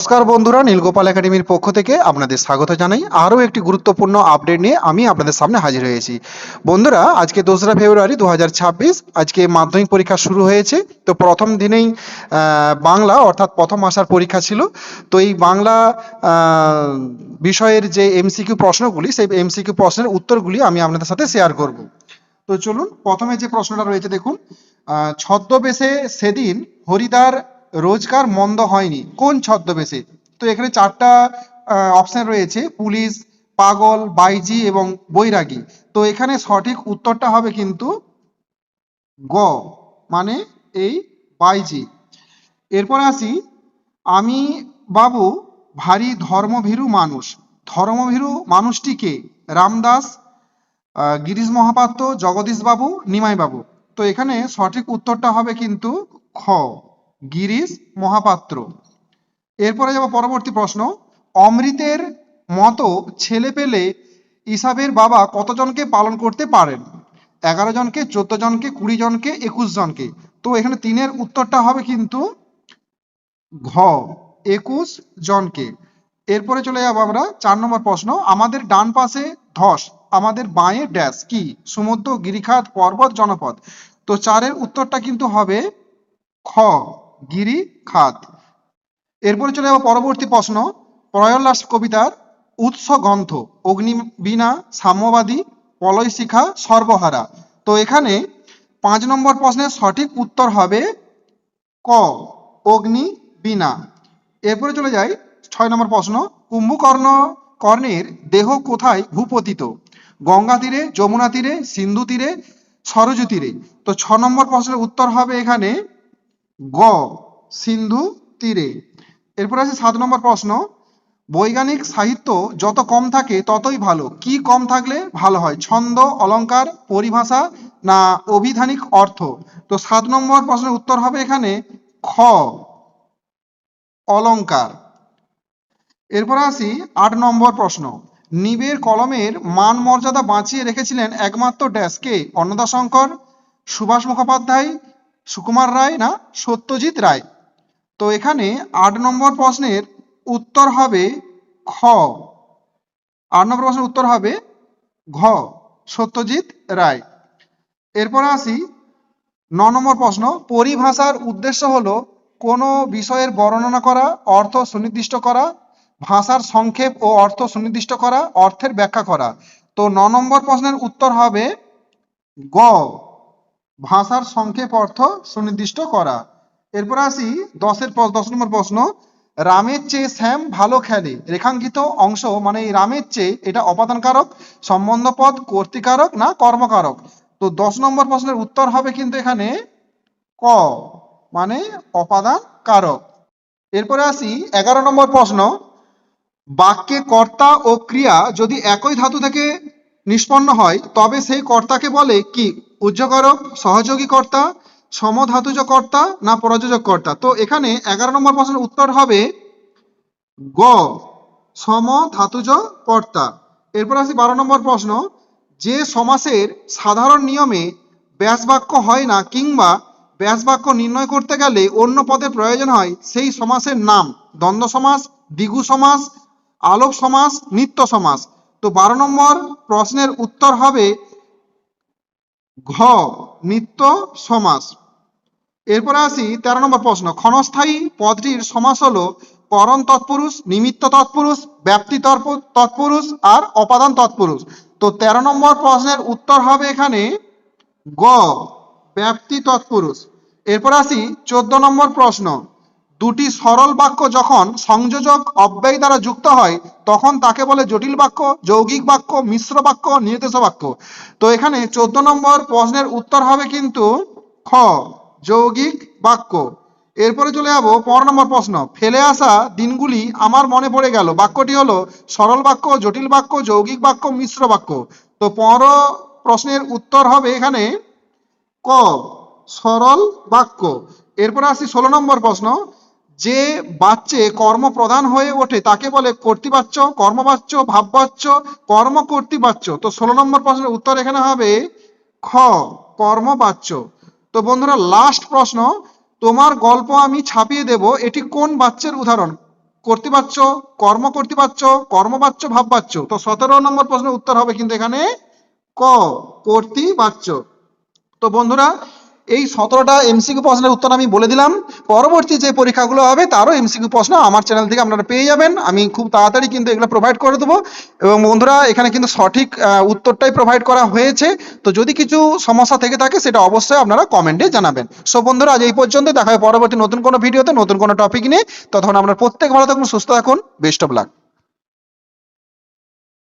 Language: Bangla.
নমস্কার বন্ধুরা, নীলগোপাল একাডেমির পক্ষ থেকে আপনাদের স্বাগত জানাই। আরও একটি গুরুত্বপূর্ণ আপডেট নিয়ে আমি আপনাদের সামনে হাজির হয়েছি। বন্ধুরা, আজকে দোসরা ফেব্রুয়ারি দু হাজার ছাব্বিশ, আজকে মাধ্যমিক পরীক্ষা শুরু হয়েছে। তো প্রথম দিনেই বাংলা, অর্থাৎ প্রথম আসার পরীক্ষা ছিল। তো এই বাংলা বিষয়ের যে এমসিকিউ প্রশ্নগুলি, সেই এমসিকিউ প্রশ্নের উত্তরগুলি আমি আপনাদের সাথে শেয়ার করব। তো চলুন, প্রথমে যে প্রশ্নটা রয়েছে দেখুন। ছদ্মবেশে সেদিন হরিদার রোজগার মন্দ হয়নি। কোন ছদ্মবেশে? তো এখানে চারটা অপশন রয়েছে, পুলিশ, পাগল, বাইজি এবং বৈরাগী। তো এখানে সঠিক উত্তরটা হবে কিন্তু গ মানে এই বাইজি। এরপর আসি, আমি বাবু ভারী ধর্মভীরু মানুষ। ধর্মভীরু মানুষটিকে রামদাস গিরিশ মহাপাত্র, জগদীশ বাবু, নিমাই বাবু। তো এখানে সঠিক উত্তরটা হবে কিন্তু খ। গিরিশ মহাপাত্র। এরপরে যাব পরবর্তী প্রশ্ন। অমৃতের মতো ছেলে পেলে ইসাবের বাবা কতজনকে পালন করতে পারেন? এগারো জনকে, চোদ্দ জনকে, কুড়ি জনকে, একুশ জনকে। তো এখানে তিনের উত্তরটা হবে কিন্তু ঘ, একুশ জনকে। এরপরে চলে যাব আমরা চার নম্বর প্রশ্ন। আমাদের ডান পাশে ধস, আমাদের বাঁয়ে ড্যাশ কি? সমুদ্র, গিরিখাত, পর্বত, জনপদ। তো চারের উত্তরটা কিন্তু হবে খ। গিরিখাত এরপরে চলে যাব পরবর্তী প্রশ্ন। প্রয়লাস কবিতার উৎস গ্রন্থ, অগ্নিবীণা, সাম্যবাদী পলয় শিখা সর্বহারা। তো এখানে পাঁচ নম্বর প্রশ্নের সঠিক উত্তর হবে ক অগ্নি বীণা এরপরে চলে যাই ছয় নম্বর প্রশ্ন। কুম্ভকর্ণ কর্ণের দেহ কোথায় ভূপতিত? গঙ্গা তীরে, যমুনা তীরে, সিন্ধু তীরে, সরজু তীরে। তো ছ নম্বর প্রশ্নের উত্তর হবে এখানে গ, সিন্ধু তীরে। এরপর আছে সাত নম্বর প্রশ্ন। বৈজ্ঞানিক সাহিত্য যত কম থাকে ততই ভালো। কি কম থাকলে ভালো হয়? ছন্দ অলংকার পরিভাষা না অভিধানিক অর্থ? তো সাত নম্বর প্রশ্নের উত্তর হবে এখানে খ অলংকার এরপর আসি আট নম্বর প্রশ্ন। নিবের কলমের মান মর্যাদা বাঁচিয়ে রেখেছিলেন একমাত্র ড্যাশ কে অন্নদাশঙ্কর, সুভাষ মুখোপাধ্যায় সুকুমার রায় না? সত্যজিৎ রায়। তো এখানে আট নম্বর প্রশ্নের উত্তর হবে খ আট নম্বর প্রশ্নের উত্তর হবে ঘ, সত্যজিৎ রায়। এরপর আসি ন নম্বর প্রশ্ন, পরিভাষার উদ্দেশ্য হলো কোনো বিষয়ের বর্ণনা করা, অর্থ সুনির্দিষ্ট করা, ভাষার সংক্ষেপ ও অর্থ সুনির্দিষ্ট করা, অর্থের ব্যাখ্যা করা। তো ন নম্বর প্রশ্নের উত্তর হবে গ। ভাষার সংক্ষেপ অর্থ সুনির্দিষ্ট করা। এরপর আসি দশের দশ নম্বর প্রশ্ন। রামের চেয়ে শ্যাম ভালো খেলে। রেখাঙ্কিত অংশ মানে এই রামের চেয়ে এটা অপাদানকারক সম্বন্ধপদ কর্তৃকারক না কর্মকারক? তো দশ নম্বর প্রশ্নের উত্তর হবে কিন্তু এখানে ক মানে অপাদান কারক এরপরে আসি এগারো নম্বর প্রশ্ন। বাক্যে কর্তা ও ক্রিয়া যদি একই ধাতু থেকে নিষ্পন্ন হয়, তবে সেই কর্তাকে বলে কি উজ্জকারক সহযোগী কর্তা সমধাতুজ কর্তা না প্রযোজক কর্তা তো এখানে এগারো নম্বর প্রশ্নের উত্তর হবে গ সমধাতুজ কর্তা এরপর আসি বারো নম্বর প্রশ্ন, যে সমাসের সাধারণ নিয়মে ব্যাস বাক্য হয় না কিংবা ব্যাস বাক্য নির্ণয় করতে গেলে অন্য পদের প্রয়োজন হয়, সেই সমাসের নাম, দ্বন্দ্ব সমাস, দ্বিগু সমাস, আলোক সমাস, নিত্য সমাস। তো বারো নম্বর প্রশ্নের উত্তর হবে ঘ, নিত্য সমাস। এরপরে আসি তেরো নম্বর প্রশ্ন। ক্ষণস্থায়ী পদটির সমাস হলো করণ তৎপুরুষ, নিমিত্ত তৎপুরুষ, ব্যাপ্তি তৎপ- তৎপুরুষ আর অপাদান তৎপুরুষ। তো তেরো নম্বর প্রশ্নের উত্তর হবে এখানে গ, ব্যাপ্তি তৎপুরুষ। এরপর আসি চোদ্দ নম্বর প্রশ্ন। দুটি সরল বাক্য যখন সংযোজক অব্যয় দ্বারা যুক্ত হয়, তখন তাকে বলে জটিল বাক্য, যৌগিক বাক্য, মিশ্র বাক্য, নির্দেশ বাক্য। তো এখানে চোদ্দ নম্বর প্রশ্নের উত্তর হবে কিন্তু খ, যৌগিক বাক্য। এরপরে চলে যাব পনেরো নম্বর প্রশ্ন। ফেলে আসা দিনগুলি আমার মনে পড়ে গেল। বাক্যটি হলো সরল বাক্য, জটিল বাক্য, যৌগিক বাক্য, মিশ্র বাক্য। তো পনেরো প্রশ্নের উত্তর হবে এখানে ক, সরল বাক্য। এরপরে আসি ষোলো নম্বর প্রশ্ন। যে বাচ্চে কর্ম প্রধান হয়ে ওঠে, তাকে বলে কর্তৃবাচ্য, কর্মবাচ্য, ভাববাচ্য কর্ম কর্তৃবাচ্য তো ষোলো নম্বর প্রশ্নের উত্তর এখানে হবে খ, কর্মবাচ্য। তো বন্ধুরা লাস্ট প্রশ্ন, তোমার গল্প আমি ছাপিয়ে দেব, এটি কোন বাচ্চার উদাহরণ? কর্তৃবাচ্য কর্ম কর্তৃবাচ্য কর্মবাচ্য, ভাববাচ্য। তো সতেরো নম্বর প্রশ্নের উত্তর হবে কিন্তু এখানে ক, কর্তৃবাচ্য। তো বন্ধুরা এই সতেরোটা এমসিকিউ প্রশ্নের উত্তর আমি বলে দিলাম। পরবর্তী যে পরীক্ষাগুলো হবে, তারও এমসিকিউ প্রশ্ন আমার চ্যানেল থেকে আপনারা পেয়ে যাবেন। আমি খুব তাড়াতাড়ি কিন্তু এগুলো প্রোভাইড করে দেবো। এবং বন্ধুরা, এখানে কিন্তু সঠিক উত্তরটাই প্রোভাইড করা হয়েছে। তো যদি কিছু সমস্যা থেকে থাকে, সেটা অবশ্যই আপনারা কমেন্টে জানাবেন। সো বন্ধুরা, আজ এই পর্যন্ত দেখা হবে পরবর্তী নতুন কোনো ভিডিওতে নতুন কোনো টপিক নিয়ে। ততক্ষণ আপনারা প্রত্যেক ভালো থাকুন, সুস্থ থাকুন। Best of luck